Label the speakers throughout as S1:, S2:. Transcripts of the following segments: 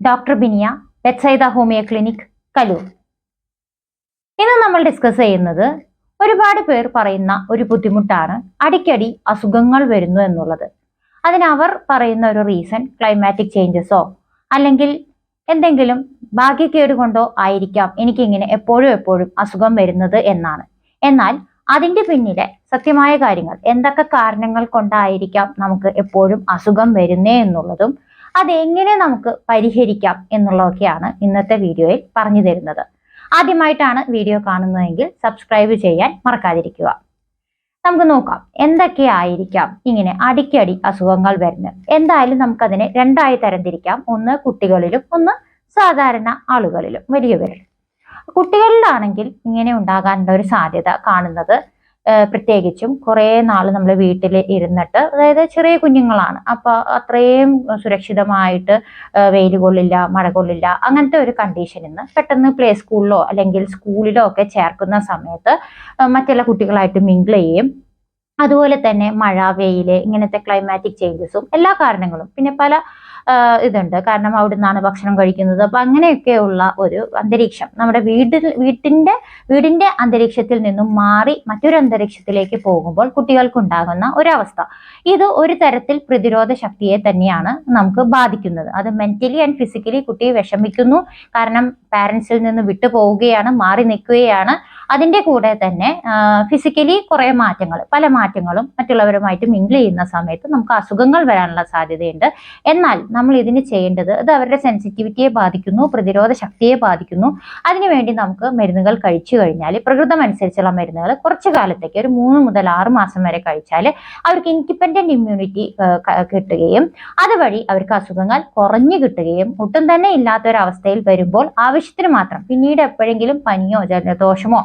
S1: Doctor Biniya Bethsaida homeo clinic Kaloor. ഇന്ന് നമ്മൾ discuss ചെയ്യുന്നത് ഒരുപാട് പേർ പറയുന്ന ഒരു ബുദ്ധിമുട്ടാണ് അടിക്കടി അസുഖങ്ങൾ വരുന്നു എന്നുള്ളത്. അതിനവർ പറയുന്ന ഒരു റീസൺ ക്ലൈമാറ്റിക് ചേഞ്ചസോ അല്ലെങ്കിൽ എന്തെങ്കിലും ഭാഗ്യക്കേട് കൊണ്ടോ ആയിരിക്കാം എനിക്കിങ്ങനെ എപ്പോഴും എപ്പോഴും അസുഖം വരുന്നത് എന്നാണ്. എന്നാൽ അതിന്റെ പിന്നിലെ സത്യമായ കാര്യങ്ങൾ എന്തൊക്കെ കാരണങ്ങൾ കൊണ്ടായിരിക്കാം നമുക്ക് എപ്പോഴും അസുഖം വരുന്നേ എന്നുള്ളതും അതെങ്ങനെ നമുക്ക് പരിഹരിക്കാം എന്നുള്ളതൊക്കെയാണ് ഇന്നത്തെ വീഡിയോയിൽ പറഞ്ഞു തരുന്നത്. ആദ്യമായിട്ടാണ് വീഡിയോ കാണുന്നതെങ്കിൽ സബ്സ്ക്രൈബ് ചെയ്യാൻ മറക്കാതിരിക്കുക. നമുക്ക് നോക്കാം എന്തൊക്കെ ആയിരിക്കാം ഇങ്ങനെ അടിക്കടി അസുഖങ്ങൾ വരുന്നത്? എന്തായാലും നമുക്കതിനെ രണ്ടായി തരംതിരിക്കാം. ഒന്ന് കുട്ടികളിലും ഒന്ന് സാധാരണ ആളുകളിലും. വലിയവരിലും കുട്ടികളിലാണെങ്കിൽ ഇങ്ങനെ ഉണ്ടാകാനുള്ള ഒരു സാധ്യത കാണുന്നത് പ്രത്യേകിച്ചും കുറേ നാൾ നമ്മൾ വീട്ടിൽ ഇരുന്നിട്ട് അതായത് ചെറിയ കുഞ്ഞുങ്ങളാണ്. അപ്പൊ അത്രയും സുരക്ഷിതമായിട്ട് വെയിൽ കൊള്ളില്ല മഴ കൊള്ളില്ല അങ്ങനത്തെ ഒരു കണ്ടീഷനിൽ നിന്ന് പെട്ടെന്ന് പ്ലേ സ്കൂളിലോ അല്ലെങ്കിൽ സ്കൂളിലോ ഒക്കെ ചേർക്കുന്ന സമയത്ത് മറ്റുള്ള കുട്ടികളായിട്ട് മിങ്കിൾ ചെയ്യും. അതുപോലെ തന്നെ മഴ വെയിൽ ഇങ്ങനത്തെ ക്ലൈമാറ്റിക് ചേഞ്ചസും എല്ലാ കാരണങ്ങളും. പിന്നെ പല ഇതുണ്ട്. കാരണം അവിടെ നിന്നാണ് ഭക്ഷണം കഴിക്കുന്നത്. അപ്പൊ അങ്ങനെയൊക്കെയുള്ള ഒരു അന്തരീക്ഷം നമ്മുടെ വീട്ടിൽ വീട്ടിന്റെ വീടിന്റെ അന്തരീക്ഷത്തിൽ നിന്നും മാറി മറ്റൊരു അന്തരീക്ഷത്തിലേക്ക് പോകുമ്പോൾ കുട്ടികൾക്കുണ്ടാകുന്ന ഒരവസ്ഥ. ഇത് ഒരു തരത്തിൽ പ്രതിരോധ ശക്തിയെ തന്നെയാണ് നമുക്ക് ബാധിക്കുന്നത്. അത് മെന്റലി ആൻഡ് ഫിസിക്കലി കുട്ടിയെ വിഷമിക്കുന്നു. കാരണം പാരൻസിൽ നിന്ന് വിട്ടുപോവുകയാണ് മാറി നിൽക്കുകയാണ്. അതിന്റെ കൂടെ തന്നെ ഫിസിക്കലി കുറെ മാറ്റങ്ങൾ പല മാറ്റങ്ങളും മറ്റുള്ളവരുമായിട്ട് മിങ്കിൾ ചെയ്യുന്ന സമയത്ത് നമുക്ക് അസുഖങ്ങൾ വരാനുള്ള സാധ്യതയുണ്ട്. എന്നാൽ നമ്മൾ ഇതിന് ചെയ്യേണ്ടത് അത് അവരുടെ സെൻസിറ്റിവിറ്റിയെ ബാധിക്കുന്നു പ്രതിരോധ ശക്തിയെ ബാധിക്കുന്നു. അതിനുവേണ്ടി നമുക്ക് മരുന്നുകൾ കഴിച്ചു കഴിഞ്ഞാൽ പ്രകൃതം അനുസരിച്ചുള്ള മരുന്നുകൾ കുറച്ച് കാലത്തേക്ക് ഒരു മൂന്ന് മുതൽ ആറ് മാസം വരെ കഴിച്ചാൽ അവർക്ക് ഇൻഡിപെൻഡന്റ് ഇമ്മ്യൂണിറ്റി കിട്ടുകയും അതുവഴി അവർക്ക് അസുഖങ്ങൾ കുറഞ്ഞു കിട്ടുകയും ഒട്ടും തന്നെ ഇല്ലാത്ത ഒരു അവസ്ഥയിൽ വരുമ്പോൾ ആവശ്യത്തിന് മാത്രം പിന്നീട് എപ്പോഴെങ്കിലും പനിയോ ജലദോഷമോ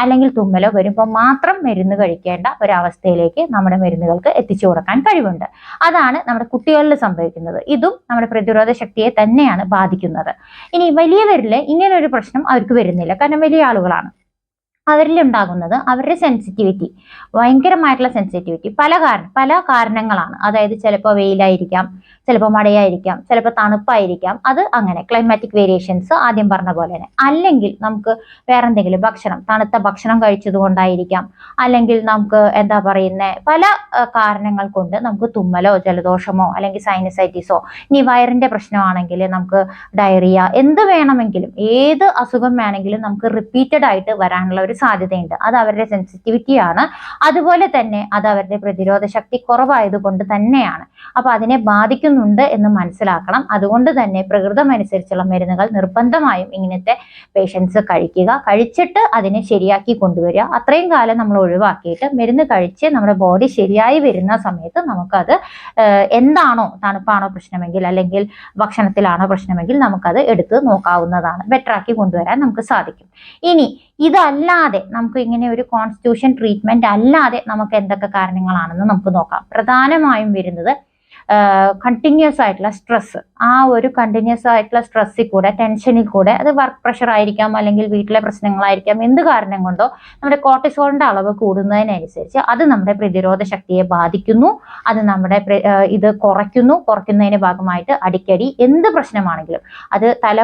S1: അല്ലെങ്കിൽ തുമ്മലോ വരുമ്പോൾ മാത്രം മരുന്ന് കഴിക്കേണ്ട ഒരവസ്ഥയിലേക്ക് നമ്മുടെ മരുന്നുകൾക്ക് എത്തിച്ചു കൊടുക്കാൻ കഴിവുണ്ട്. അതാണ് നമ്മുടെ കുട്ടികളിൽ സംഭവിക്കുന്നത്. ഇതും നമ്മുടെ പ്രതിരോധ ശക്തിയെ തന്നെയാണ് ബാധിക്കുന്നത്. ഇനി വലിയവരിൽ ഇങ്ങനെ ഒരു പ്രശ്നം അവർക്ക് വരുന്നില്ല. കാരണം വലിയ ആളുകളാണ്. അവരിൽ ഉണ്ടാകുന്നത് അവരുടെ സെൻസിറ്റിവിറ്റി ഭയങ്കരമായിട്ടുള്ള സെൻസിറ്റിവിറ്റി പല കാരണം പല കാരണങ്ങളാണ്. അതായത് ചിലപ്പോൾ വെയിലായിരിക്കാം ചിലപ്പോൾ മഴയായിരിക്കാം ചിലപ്പോൾ തണുപ്പായിരിക്കാം. അത് അങ്ങനെ ക്ലൈമാറ്റിക് വേരിയേഷൻസ് ആദ്യം പറഞ്ഞ പോലെ തന്നെ അല്ലെങ്കിൽ നമുക്ക് വേറെ എന്തെങ്കിലും ഭക്ഷണം തണുത്ത ഭക്ഷണം കഴിച്ചത് കൊണ്ടായിരിക്കാം അല്ലെങ്കിൽ നമുക്ക് എന്താ പറയുന്നത് പല കാരണങ്ങൾ കൊണ്ട് നമുക്ക് തുമ്മലോ ജലദോഷമോ അല്ലെങ്കിൽ സൈനസൈറ്റിസോ ഇനി വയറിന്റെ പ്രശ്നമാണെങ്കിൽ നമുക്ക് ഡയറിയ എന്ത് വേണമെങ്കിലും ഏത് അസുഖം വേണമെങ്കിലും നമുക്ക് റിപ്പീറ്റഡ് ആയിട്ട് വരാനുള്ള ഒരു സാധ്യതയുണ്ട്. അത് അവരുടെ സെൻസിറ്റിവിറ്റി ആണ്. അതുപോലെ തന്നെ അത് അവരുടെ പ്രതിരോധ ശക്തി കുറവായതുകൊണ്ട് തന്നെയാണ്. അപ്പൊ അതിനെ ബാധിക്കുന്നുണ്ട് എന്ന് മനസ്സിലാക്കണം. അതുകൊണ്ട് തന്നെ പ്രകൃതം അനുസരിച്ചുള്ള മരുന്നുകൾ നിർബന്ധമായും ഇങ്ങനത്തെ പേഷ്യൻസ് കഴിക്കുക. കഴിച്ചിട്ട് അതിനെ ശരിയാക്കി കൊണ്ടുവരിക. അത്രയും കാലം നമ്മൾ ഒഴിവാക്കിയിട്ട് മരുന്ന് കഴിച്ച് നമ്മുടെ ബോഡി ശരിയായി വരുന്ന സമയത്ത് നമുക്കത് എന്താണോ തണുപ്പാണോ പ്രശ്നമെങ്കിൽ അല്ലെങ്കിൽ ഭക്ഷണത്തിലാണോ പ്രശ്നമെങ്കിൽ നമുക്കത് എടുത്ത് നോക്കാവുന്നതാണ്. ബെറ്റർ ആക്കി കൊണ്ടുവരാൻ നമുക്ക് സാധിക്കും. ഇനി ഇതല്ലാതെ നമുക്ക് ഇങ്ങനെ ഒരു കോൺസ്റ്റിറ്റ്യൂഷൻ ട്രീറ്റ്മെന്റ് അല്ലാതെ നമുക്ക് എന്തൊക്കെ കാരണങ്ങളാണെന്ന് നമുക്ക് നോക്കാം. പ്രധാനമായും വരുന്നത് കണ്ടിന്യൂസ് ആയിട്ടുള്ള സ്ട്രെസ് ആ ഒരു കണ്ടിന്യൂസ് ആയിട്ടുള്ള സ്ട്രെസ്സിൽ കൂടെ ടെൻഷനിൽ കൂടെ അത് വർക്ക് പ്രഷർ ആയിരിക്കാം അല്ലെങ്കിൽ വീട്ടിലെ പ്രശ്നങ്ങളായിരിക്കാം എന്ത് കാരണം കൊണ്ടോ നമ്മുടെ കോർട്ടിസോളിന്റെ അളവ് കൂടുന്നതിനനുസരിച്ച് അത് നമ്മുടെ പ്രതിരോധ ശക്തിയെ ബാധിക്കുന്നു. അത് നമ്മുടെ ഇത് കുറയ്ക്കുന്നു. കുറയ്ക്കുന്നതിന്റെ ഭാഗമായിട്ട് അടിക്കടി എന്ത് പ്രശ്നമാണെങ്കിലും അത് തല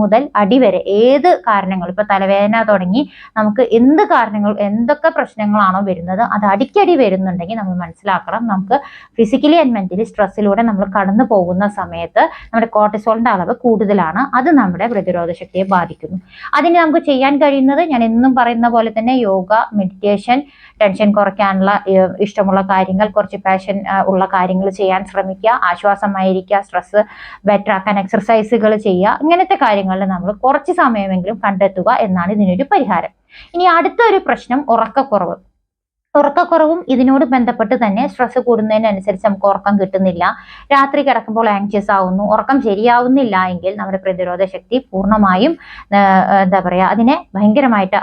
S1: മുതൽ അടി വരെ ഏത് കാരണങ്ങൾ ഇപ്പൊ തലവേദന തുടങ്ങി നമുക്ക് എന്ത് കാരണങ്ങൾ എന്തൊക്കെ പ്രശ്നങ്ങളാണോ വരുന്നത് അത് അടിക്കടി വരുന്നുണ്ടെങ്കിൽ നമ്മൾ മനസ്സിലാക്കണം. നമുക്ക് ഫിസിക്കലി ആൻഡ് മെന്റലി സ്ട്രെസ്സിലൂടെ നമ്മൾ കടന്നു പോകുന്ന സമയത്ത് നമ്മുടെ കോർട്ടിസോളിന്റെ അളവ് കൂടുതലാണ്. അത് നമ്മുടെ പ്രതിരോധ ശക്തിയെ ബാധിക്കുന്നു. അതിന് നമുക്ക് ചെയ്യാൻ കഴിയുന്നത് ഞാൻ എന്നും പറയുന്ന പോലെ തന്നെ യോഗ മെഡിറ്റേഷൻ ടെൻഷൻ കുറയ്ക്കാനുള്ള ഇഷ്ടമുള്ള കാര്യങ്ങൾ കുറച്ച് പാഷൻ ഉള്ള കാര്യങ്ങൾ ചെയ്യാൻ ശ്രമിക്കുക. ആശ്വാസമായിരിക്കുക സ്ട്രെസ് ബെറ്റർ ആക്കാൻ എക്സർസൈസുകൾ ചെയ്യുക. ഇങ്ങനത്തെ കാര്യങ്ങളിൽ നമ്മൾ കുറച്ച് സമയമെങ്കിലും കണ്ടെത്തുക എന്നാണ് ഇതിനൊരു പരിഹാരം. ഇനി അടുത്തൊരു പ്രശ്നം ഉറക്കക്കുറവ്. ഉറക്കക്കുറവും ഇതിനോട് ബന്ധപ്പെട്ട് തന്നെ സ്ട്രെസ് കൂടുന്നതിനനുസരിച്ച് നമുക്ക് ഉറക്കം കിട്ടുന്നില്ല. രാത്രി കിടക്കുമ്പോൾ ആങ്ഷ്യസ് ആവുന്നു. ഉറക്കം ശരിയാവുന്നില്ല എങ്കിൽ നമ്മുടെ പ്രതിരോധ ശക്തി പൂർണമായും എന്താ പറയുക അതിനെ ഭയങ്കരമായിട്ട്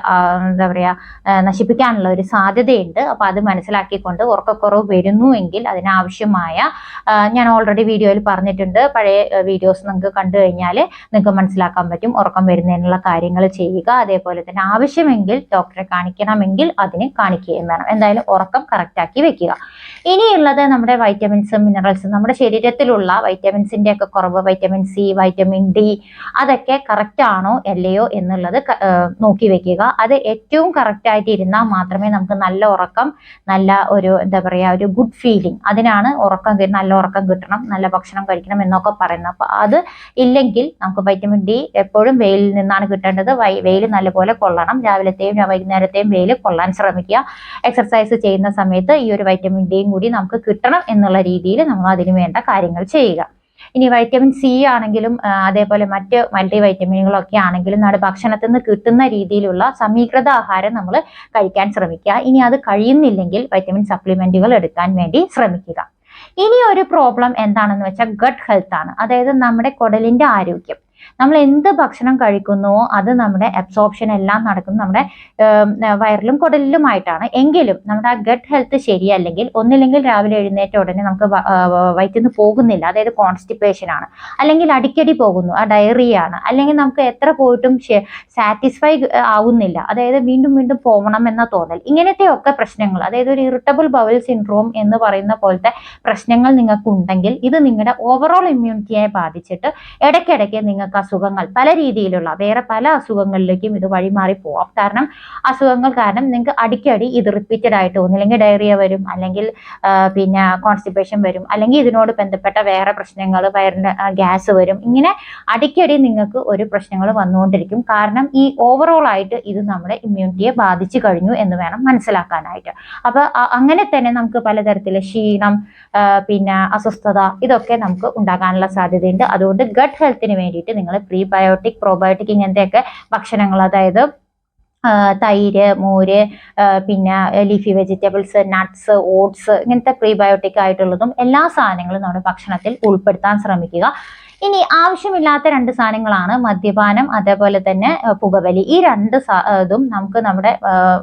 S1: എന്താ പറയുക നശിപ്പിക്കാനുള്ള ഒരു സാധ്യതയുണ്ട്. അപ്പൊ അത് മനസ്സിലാക്കിക്കൊണ്ട് ഉറക്കക്കുറവ് വരുന്നു എങ്കിൽ അതിനാവശ്യമായ ഞാൻ ഓൾറെഡി വീഡിയോയിൽ പറഞ്ഞിട്ടുണ്ട്. പഴയ വീഡിയോസ് നിങ്ങൾക്ക് കണ്ടു കഴിഞ്ഞാൽ നിങ്ങൾക്ക് മനസ്സിലാക്കാൻ പറ്റും. ഉറക്കം വരുന്നതിനുള്ള കാര്യങ്ങൾ ചെയ്യുക. അതേപോലെ തന്നെ ആവശ്യമെങ്കിൽ ഡോക്ടറെ കാണിക്കണമെങ്കിൽ അതിന് കാണിക്കുക വേണം. എന്തായാലും ഉറക്കം correct ആക്കി വെക്കുക. ഇനിയുള്ളത് നമ്മുടെ വൈറ്റമിൻസും മിനറൽസും നമ്മുടെ ശരീരത്തിലുള്ള വൈറ്റമിൻസിന്റെ ഒക്കെ കുറവ് വൈറ്റമിൻ സി വൈറ്റമിൻ ഡി അതൊക്കെ കറക്റ്റ് ആണോ അല്ലയോ എന്നുള്ളത് നോക്കി വെക്കുക. അത് ഏറ്റവും കറക്റ്റ് ആയിട്ട് ഇരുന്നാൽ മാത്രമേ നമുക്ക് നല്ല ഉറക്കം നല്ല ഒരു എന്താ പറയാ ഒരു ഗുഡ് ഫീലിംഗ് അതിനാണ് ഉറക്കം നല്ല ഉറക്കം കിട്ടണം നല്ല ഭക്ഷണം കഴിക്കണം എന്നൊക്കെ പറയുന്നത്. അപ്പൊ അത് ഇല്ലെങ്കിൽ നമുക്ക് വൈറ്റമിൻ ഡി എപ്പോഴും വെയിലിൽ നിന്നാണ് കിട്ടേണ്ടത്. വെയിൽ നല്ലപോലെ കൊള്ളണം. രാവിലത്തെയും വൈകുന്നേരത്തെയും വെയിൽ കൊള്ളാൻ ശ്രമിക്കുക. എക്സർസൈസ് ചെയ്യുന്ന സമയത്ത് ഈ ഒരു വൈറ്റമിൻ ഡിയും കൂടി നമുക്ക് കിട്ടണം എന്നുള്ള രീതിയിൽ നമ്മൾ അതിന് വേണ്ട കാര്യങ്ങൾ ചെയ്യുക. ഇനി വൈറ്റമിൻ സി ആണെങ്കിലും അതേപോലെ മറ്റ് മൾട്ടി വൈറ്റമിനുകളൊക്കെ ആണെങ്കിലും നമ്മുടെ ഭക്ഷണത്തിൽ നിന്ന് കിട്ടുന്ന രീതിയിലുള്ള സമീകൃത ആഹാരം നമ്മൾ കഴിക്കാൻ ശ്രമിക്കുക. ഇനി അത് കഴിയുന്നില്ലെങ്കിൽ വൈറ്റമിൻ സപ്ലിമെന്റുകൾ എടുക്കാൻ വേണ്ടി ശ്രമിക്കുക. ഇനി ഒരു പ്രോബ്ലം എന്താണെന്ന് വെച്ചാൽ ഗട്ട് ഹെൽത്ത് ആണ്. അതായത് നമ്മുടെ കുടലിന്റെ ആരോഗ്യം. നമ്മൾ എന്ത് ഭക്ഷണം കഴിക്കുന്നുവോ അത് നമ്മുടെ അബ്സോർപ്ഷൻ എല്ലാം നടക്കുന്നത് നമ്മുടെ വയറിലും കുടലിലുമായിട്ടാണ്. എങ്കിലും നമ്മുടെ ആ ഗട്ട് ഹെൽത്ത് ശരിയല്ലെങ്കിൽ ഒന്നില്ലെങ്കിൽ രാവിലെ എഴുന്നേറ്റ ഉടനെ നമുക്ക് വയറ്റിൽ നിന്ന് പോകുന്നില്ല. അതായത് കോൺസ്റ്റിപ്പേഷൻ ആണ്. അല്ലെങ്കിൽ അടിക്കടി പോകുന്നു. ആ ഡയറിയ ആണ്. അല്ലെങ്കിൽ നമുക്ക് എത്ര പോയിട്ടും സാറ്റിസ്ഫൈ ആവുന്നില്ല. അതായത് വീണ്ടും വീണ്ടും പോകണം എന്ന തോന്നൽ. ഇങ്ങനത്തെയൊക്കെ പ്രശ്നങ്ങൾ അതായത് ഒരു ഇറിറ്റബിൾ ബവൽ സിൻഡ്രോം എന്ന് പറയുന്ന പോലത്തെ പ്രശ്നങ്ങൾ നിങ്ങൾക്ക് ഉണ്ടെങ്കിൽ ഇത് നിങ്ങളുടെ ഓവറോൾ ഇമ്മ്യൂണിറ്റിയെ ബാധിച്ചിട്ട് ഇടയ്ക്കിടയ്ക്ക് നിങ്ങൾക്ക് അസുഖങ്ങൾ പല രീതിയിലുള്ള വേറെ പല അസുഖങ്ങളിലേക്കും ഇത് വഴിമാറി പോവാം. കാരണം അസുഖങ്ങൾ കാരണം നിങ്ങൾക്ക് അടിക്കടി ഇത് റിപ്പീറ്റഡ് ആയിട്ട് ഒന്നില്ലെങ്കിൽ ഡയറിയ വരും അല്ലെങ്കിൽ പിന്നെ കോൺസ്റ്റിപ്പേഷൻ വരും അല്ലെങ്കിൽ ഇതിനോട് ബന്ധപ്പെട്ട വേറെ പ്രശ്നങ്ങൾ വയറിന്റെ ഗ്യാസ് വരും. ഇങ്ങനെ അടിക്കടി നിങ്ങൾക്ക് ഒരു പ്രശ്നങ്ങൾ വന്നുകൊണ്ടിരിക്കും. കാരണം ഈ ഓവറോൾ ആയിട്ട് ഇത് നമ്മുടെ ഇമ്മ്യൂണിറ്റിയെ ബാധിച്ചു കഴിഞ്ഞു എന്ന് വേണം മനസ്സിലാക്കാനായിട്ട്. അപ്പൊ അങ്ങനെ തന്നെ നമുക്ക് പലതരത്തിലെ ക്ഷീണം പിന്നെ അസ്വസ്ഥത ഇതൊക്കെ നമുക്ക് ഉണ്ടാകാനുള്ള സാധ്യതയുണ്ട്. അതുകൊണ്ട് ഗട്ട് ഹെൽത്തിന് വേണ്ടിയിട്ട് നിങ്ങൾ പ്രീബയോട്ടിക് പ്രോബയോട്ടിക് ഇങ്ങനത്തെയൊക്കെ ഭക്ഷണങ്ങൾ. അതായത് തൈര് മോര് പിന്നെ ലീഫി വെജിറ്റബിൾസ് നട്ട്സ് ഓട്സ് ഇങ്ങനത്തെ പ്രീബയോട്ടിക് ആയിട്ടുള്ളതും എല്ലാ സാധനങ്ങളും നമ്മുടെ ഭക്ഷണത്തിൽ ഉൾപ്പെടുത്താൻ ശ്രമിക്കുക. ഇനി ആവശ്യമില്ലാത്ത രണ്ട് സാധനങ്ങളാണ് മദ്യപാനം അതേപോലെ തന്നെ പുകവലി. ഈ രണ്ട് ഇതും നമുക്ക് നമ്മുടെ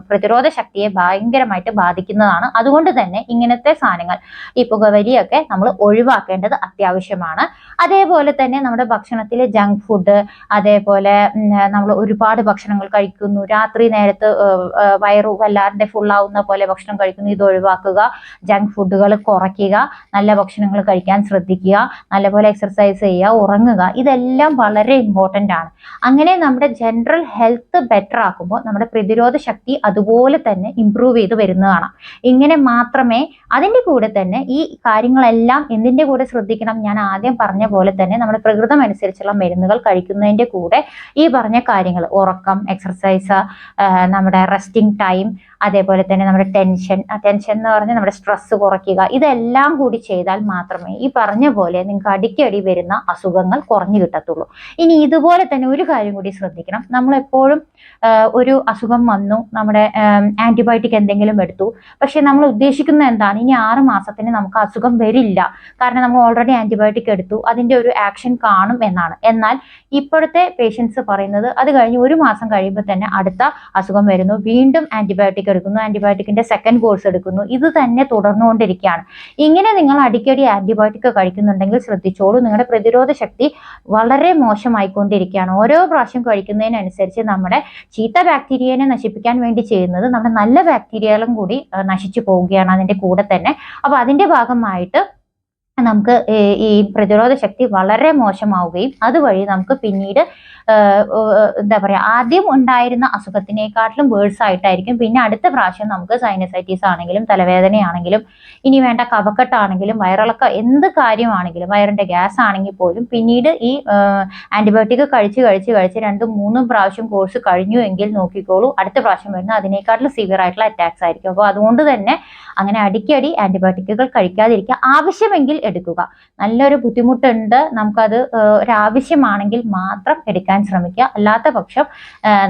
S1: പ്രതിരോധ ശക്തിയെ ഭയങ്കരമായിട്ട് ബാധിക്കുന്നതാണ്. അതുകൊണ്ട് തന്നെ ഇങ്ങനത്തെ സാധനങ്ങൾ ഈ പുകവലിയൊക്കെ നമ്മൾ ഒഴിവാക്കേണ്ടത് അത്യാവശ്യമാണ്. അതേപോലെ തന്നെ നമ്മുടെ ഭക്ഷണത്തിൽ ജങ്ക് ഫുഡ് അതേപോലെ നമ്മൾ ഒരുപാട് ഭക്ഷണങ്ങൾ കഴിക്കുന്നു. രാത്രി നേരത്ത് വയറു വല്ലാതെ ഫുള്ളാവുന്ന പോലെ ഭക്ഷണം കഴിക്കുന്നു. ഇത് ഒഴിവാക്കുക ജങ്ക് ഫുഡുകൾ കുറയ്ക്കുക നല്ല ഭക്ഷണങ്ങൾ കഴിക്കാൻ ശ്രദ്ധിക്കുക നല്ലപോലെ എക്സർസൈസ് ചെയ്യുക ഉറങ്ങുക ഇതെല്ലാം വളരെ ഇമ്പോർട്ടന്റ് ആണ്. അങ്ങനെ നമ്മുടെ ജനറൽ ഹെൽത്ത് ബെറ്റർ ആക്കുമ്പോൾ നമ്മുടെ പ്രതിരോധ ശക്തി അതുപോലെ തന്നെ ഇമ്പ്രൂവ് ചെയ്ത് വരുന്നതാണ് ഇങ്ങനെ മാത്രമേ അതിന്റെ കൂടെ തന്നെ ഈ കാര്യങ്ങളെല്ലാം എന്തിന്റെ കൂടെ ശ്രദ്ധിക്കണം? ഞാൻ ആദ്യം പറഞ്ഞ പോലെ തന്നെ നമ്മുടെ പ്രകൃതം അനുസരിച്ചുള്ള മരുന്നുകൾ കഴിക്കുന്നതിന്റെ കൂടെ ഈ പറഞ്ഞ കാര്യങ്ങൾ ഉറക്കം എക്സർസൈസ് നമ്മുടെ റെസ്റ്റിംഗ് ടൈം അതേപോലെ തന്നെ നമ്മുടെ ടെൻഷൻ ആ ടെൻഷൻ എന്ന് പറഞ്ഞാൽ നമ്മുടെ സ്ട്രെസ് കുറയ്ക്കുക ഇതെല്ലാം കൂടി ചെയ്താൽ മാത്രമേ ഈ പറഞ്ഞ പോലെ നിങ്ങൾക്ക് അടിക്കടി വരുന്ന അസുഖങ്ങൾ കുറഞ്ഞു കിട്ടത്തുള്ളൂ. ഇനി ഇതുപോലെ തന്നെ ഒരു കാര്യം കൂടി ശ്രദ്ധിക്കണം. നമ്മൾ എപ്പോഴും ഒരു അസുഖം വന്നു നമ്മുടെ ആന്റിബയോട്ടിക് എന്തെങ്കിലും എടുത്തു. പക്ഷെ നമ്മൾ ഉദ്ദേശിക്കുന്ന എന്താണ്? ഇനി ആറ് മാസത്തിന് നമുക്ക് അസുഖം വരില്ല. കാരണം നമ്മൾ ഓൾറെഡി ആന്റിബയോട്ടിക് എടുത്തു. അതിന്റെ ഒരു ആക്ഷൻ കാണും എന്നാണ്. എന്നാൽ ഇപ്പോഴത്തെ പേഷ്യൻസ് പറയുന്നത് അത് കഴിഞ്ഞ് ഒരു മാസം കഴിയുമ്പോൾ തന്നെ അടുത്ത അസുഖം വരുന്നു. വീണ്ടും ആന്റിബയോട്ടിക് എടുക്കുന്നു. ആന്റിബയോട്ടിക്കിന്റെ സെക്കൻഡ് കോഴ്സ് എടുക്കുന്നു. ഇത് തന്നെ തുടർന്നുകൊണ്ടിരിക്കുകയാണ്. ഇങ്ങനെ നിങ്ങൾ അടിക്കടി ആന്റിബയോട്ടിക് കഴിക്കുന്നുണ്ടെങ്കിൽ ശ്രദ്ധിച്ചോളൂ. നിങ്ങളുടെ പ്രതിരോധ ശക്തി വളരെ മോശമായിക്കൊണ്ടിരിക്കുകയാണ്. ഓരോ പ്രാവശ്യം കഴിക്കുന്നതിനനുസരിച്ച് നമ്മുടെ ചീത്ത ബാക്ടീരിയനെ നശിപ്പിക്കാൻ വേണ്ടി ചെയ്യുന്നത് നമ്മുടെ നല്ല ബാക്ടീരിയകളും കൂടി നശിച്ചു പോവുകയാണ് അതിന്റെ കൂടെ തന്നെ. അപ്പോൾ അതിന്റെ ഭാഗമായിട്ട് നമുക്ക് ഈ പ്രതിരോധ ശക്തി വളരെ മോശമാവുകയും അതുവഴി നമുക്ക് പിന്നീട് എന്താ പറയാ ആദ്യം ഉണ്ടായിരുന്ന അസുഖത്തിനെക്കാട്ടിലും വേഴ്സ് ആയിട്ടായിരിക്കും. പിന്നെ അടുത്ത പ്രാവശ്യം നമുക്ക് സൈനസൈറ്റീസ് ആണെങ്കിലും തലവേദനയാണെങ്കിലും ഇനി വേണ്ട കഫക്കെട്ടാണെങ്കിലും വയറിളക്കം എന്ത് കാര്യമാണെങ്കിലും വയറിന്റെ ഗ്യാസ് ആണെങ്കിൽ പോലും പിന്നീട് ഈ ആന്റിബയോട്ടിക് കഴിച്ച് കഴിച്ച് കഴിച്ച് രണ്ടും മൂന്നും പ്രാവശ്യം കോഴ്സ് കഴിഞ്ഞു എങ്കിൽ നോക്കിക്കോളൂ. അടുത്ത പ്രാവശ്യം വരുന്ന അതിനേക്കാട്ടിലും സിവിയർ ആയിട്ടുള്ള അറ്റാക്സ് ആയിരിക്കും. അപ്പോൾ അതുകൊണ്ട് തന്നെ അങ്ങനെ അടിക്കടി ആന്റിബയോട്ടിക്കുകൾ കഴിക്കാതിരിക്കുക. ആവശ്യമെങ്കിൽ എടുക്കുക. നല്ലൊരു ബുദ്ധിമുട്ടുണ്ട്. നമുക്കത് ഒരാവശ്യമാണെങ്കിൽ മാത്രം എടുക്കാൻ ശ്രമിക്കുക. അല്ലാത്ത പക്ഷം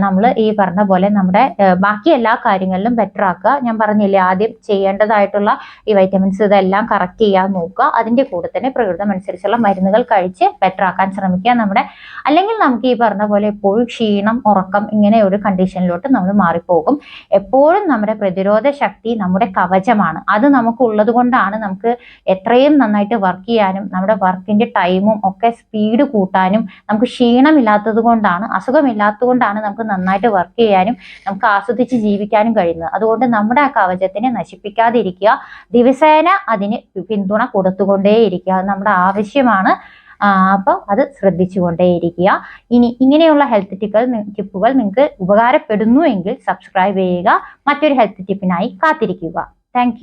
S1: നമ്മൾ ഈ പറഞ്ഞ പോലെ നമ്മുടെ ബാക്കി എല്ലാ കാര്യങ്ങളിലും ബെറ്റർ ആക്കുക. ഞാൻ പറഞ്ഞില്ലേ ആദ്യം ചെയ്യേണ്ടതായിട്ടുള്ള ഈ വൈറ്റമിൻസ് ഇതെല്ലാം കറക്റ്റ് ചെയ്യാൻ നോക്കുക. അതിന്റെ കൂടെ തന്നെ പ്രകൃതം അനുസരിച്ചുള്ള മരുന്നുകൾ കഴിച്ച് ബെറ്റർ ആക്കാൻ ശ്രമിക്കുക നമ്മുടെ. അല്ലെങ്കിൽ നമുക്ക് ഈ പറഞ്ഞ പോലെ എപ്പോഴും ക്ഷീണം ഉറക്കം ഇങ്ങനെ ഒരു കണ്ടീഷനിലോട്ട് നമ്മൾ മാറിപ്പോകും. എപ്പോഴും നമ്മുടെ പ്രതിരോധ ശക്തി നമ്മുടെ കവചമാണ്. അത് നമുക്ക് ഉള്ളത് കൊണ്ടാണ് നമുക്ക് എത്രയും നന്നായിട്ട് വർക്ക് ചെയ്യാനും നമ്മുടെ വർക്കിന്റെ ടൈമും ഒക്കെ സ്പീഡ് കൂട്ടാനും നമുക്ക് ക്ഷീണമില്ലാത്തത് ഇല്ലാത്തത് കൊണ്ടാണ്. അസുഖമില്ലാത്തത് കൊണ്ടാണ് നമുക്ക് നന്നായിട്ട് വർക്ക് ചെയ്യാനും നമുക്ക് ആസ്വദിച്ച് ജീവിക്കാനും കഴിയുന്നത്. അതുകൊണ്ട് നമ്മുടെ ആ കവചത്തിനെ നശിപ്പിക്കാതിരിക്കുക. ദിവസേന അതിന് പിന്തുണ കൊടുത്തുകൊണ്ടേയിരിക്കുക. നമ്മുടെ ആവശ്യമാണ്. അപ്പോൾ അത് ശ്രദ്ധിച്ചുകൊണ്ടേയിരിക്കുക. ഇനി ഇങ്ങനെയുള്ള ഹെൽത്ത് ടിപ്പുകൾ ടിപ്പുകൾ നിങ്ങൾക്ക് ഉപകാരപ്പെടുന്നു എങ്കിൽ സബ്സ്ക്രൈബ് ചെയ്യുക. മറ്റൊരു ഹെൽത്ത് ടിപ്പിനായി കാത്തിരിക്കുക. താങ്ക്